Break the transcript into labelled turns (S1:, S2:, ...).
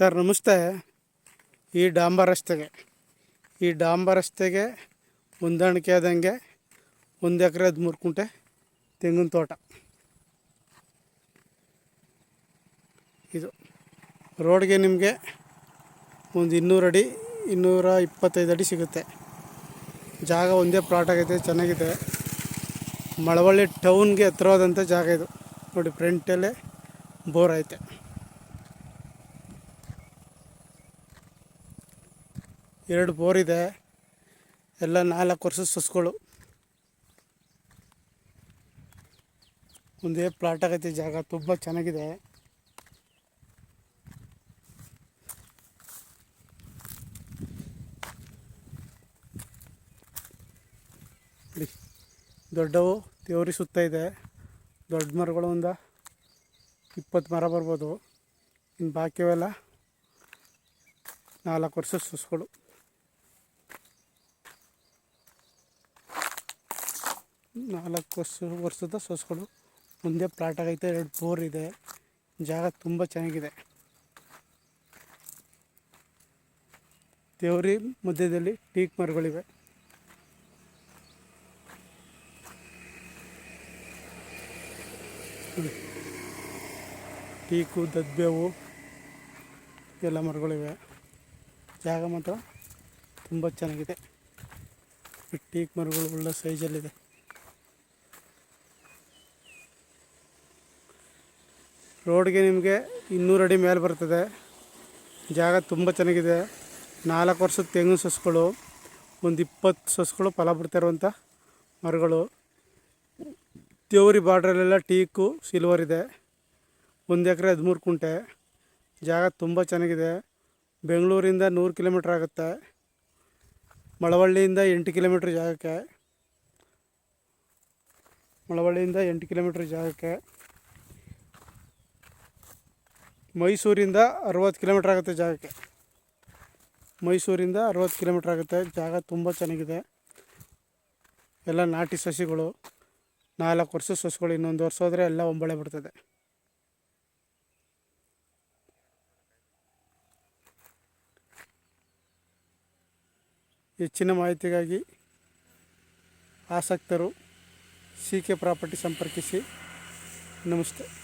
S1: Sir, ನಮಸ್ತೆ. ಈ ಡಾಂಬರ್ ರಸ್ತೆಗೆ, ಈ ಡಾಂಬರ್ ರಸ್ತೆಗೆ ಹೊಂದಾಣಿಕೆ ಆದಂಗೆ ಒಂದು ಎಕರೆ ಹದಿಮೂರು ಕುಂಟೆ ತೆಂಗಿನ ತೋಟ. ಇದು ರೋಡ್ಗೆ ನಿಮಗೆ ಒಂದು ಇನ್ನೂರು ಅಡಿ, ಇನ್ನೂರ ಇಪ್ಪತ್ತೈದು ಅಡಿ ಸಿಗುತ್ತೆ. ಜಾಗ ಒಂದೇ ಪ್ಲಾಟ್ ಆಗೈತೆ, ಚೆನ್ನಾಗಿದೆ. ಮಳವಳ್ಳಿ ಟೌನ್ಗೆ ಹತ್ರವಾದಂಥ ಜಾಗ ಇದು. ನೋಡಿ ಫ್ರಂಟಲ್ಲೇ ಬೋರ್ ಐತೆ. ಎರಡು ಬೋರ್ ಇದೆ. ಎಲ್ಲ ನಾಲ್ಕು ವರ್ಷದ ಸಸ್ಗಳು. ಒಂದೇ ಪ್ಲಾಟ್ ಆಗೈತೆ ಜಾಗ, ತುಂಬ ಚೆನ್ನಾಗಿದೆ. ದೊಡ್ಡವು ದೇವ್ರಿ ಸುತ್ತ ಇದೆ. ದೊಡ್ಡ ಮರಗಳು ಒಂದು, ಇಪ್ಪತ್ತು ಮರ ಬರ್ಬೋದು. ಇನ್ನು ಬಾಕಿವೆಲ್ಲ ನಾಲ್ಕು ವರ್ಷದ ಸಸ್ಗಳು. ನಾಲ್ಕು ವರ್ಷ, ವರ್ಷದ ಸೊಸೆಗಳು. ಮುಂದೆ ಪ್ಲಾಟ್ ಆಗೈತೆ, ಎರಡು ಫೋರ್ ಇದೆ. ಜಾಗ ತುಂಬ ಚೆನ್ನಾಗಿದೆ. ದೇವ್ರಿ ಮಧ್ಯದಲ್ಲಿ ಟೀಕ್ ಮರಗಳಿವೆ. ಟೀಕು ದದ್ಬೇವು ಎಲ್ಲ ಮರಗಳಿವೆ. ಜಾಗ ಮಾತ್ರ ತುಂಬ ಚೆನ್ನಾಗಿದೆ. ಟೀಕ್ ಮರಗಳು ಒಳ್ಳೆ ಸೈಜಲ್ಲಿದೆ ರೋಡ್ಗೆ ನಿಮಗೆ ಇನ್ನೂರು ಅಡಿ ಮೇಲೆ ಬರ್ತದೆ. ಜಾಗ ತುಂಬ ಚೆನ್ನಾಗಿದೆ. ನಾಲ್ಕು ವರ್ಷದ ತೆಂಗಿನ ಸಸ್ಗಳು, ಒಂದು ಇಪ್ಪತ್ತು ಸಸ್ಗಳು ಫಲ ಬಿಡ್ತಿರುವಂಥ ಮರಗಳು. ದೇವ್ರಿ ಬಾರ್ಡ್ರಲ್ಲೆಲ್ಲ ಟೀಕು ಸಿಲ್ವರ್ ಇದೆ. ಒಂದು ಎಕರೆ ಹದಿಮೂರು ಕುಂಟೆ. ಜಾಗ ತುಂಬ ಚೆನ್ನಾಗಿದೆ. ಬೆಂಗಳೂರಿಂದ ನೂರು ಕಿಲೋಮೀಟ್ರ್ ಆಗುತ್ತೆ. ಮಳವಳ್ಳಿಯಿಂದ ಎಂಟು ಕಿಲೋಮೀಟ್ರ್ ಜಾಗಕ್ಕೆ. ಮಳವಳ್ಳಿಯಿಂದ ಎಂಟು ಕಿಲೋಮೀಟ್ರ್ ಜಾಗಕ್ಕೆ. ಮೈಸೂರಿಂದ ಅರವತ್ತು ಕಿಲೋಮೀಟ್ರ್ ಆಗುತ್ತೆ ಜಾಗಕ್ಕೆ. ಮೈಸೂರಿಂದ ಅರವತ್ತು ಕಿಲೋಮೀಟ್ರ್ ಆಗುತ್ತೆ. ಜಾಗ ತುಂಬ ಚೆನ್ನಾಗಿದೆ. ಎಲ್ಲ ನಾಟಿ ಸಸಿಗಳು, ನಾಲ್ಕು ವರ್ಷ ಸಸಿಗಳು, ಇನ್ನೊಂದು ವರ್ಷ ಹೋದರೆ ಎಲ್ಲ ಒಂಬಳೆ ಬಿಡ್ತದೆ. ಹೆಚ್ಚಿನ ಮಾಹಿತಿಗಾಗಿ ಆಸಕ್ತರು, ಸಿ ಕೆ ಪ್ರಾಪರ್ಟಿ ಸಂಪರ್ಕಿಸಿ. ನಮಸ್ತೆ.